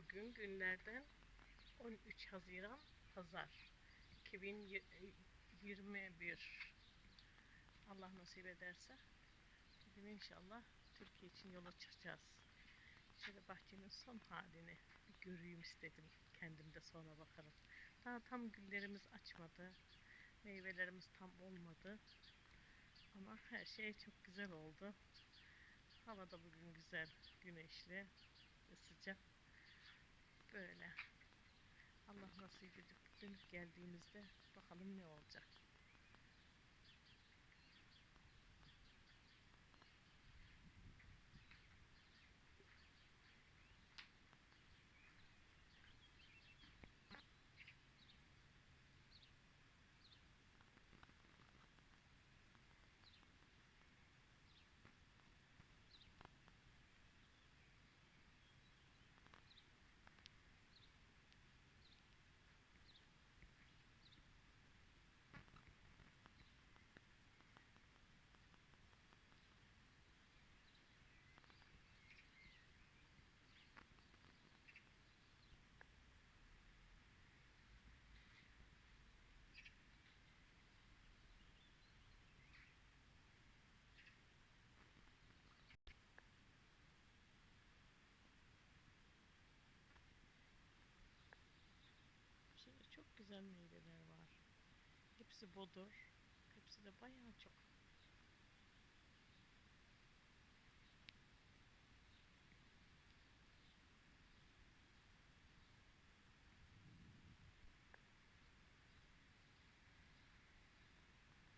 Bugün günlerden 13 Haziran Pazar 2021 Allah nasip ederse bugün inşallah Türkiye için yola çıkacağız. Şöyle bahçenin son halini göreyim istedim. Kendim de sonra bakarım. Daha tam güllerimiz açmadı. Meyvelerimiz tam olmadı. Ama her şey çok güzel oldu. Hava da bugün güzel, güneşli ve sıcak. Böyle. Allah nasip edip dönüp geldiğimizde bakalım ne olacak. Şöyle çok güzel meyveler var. Hepsi bodur. Hepsi de bayağı çok.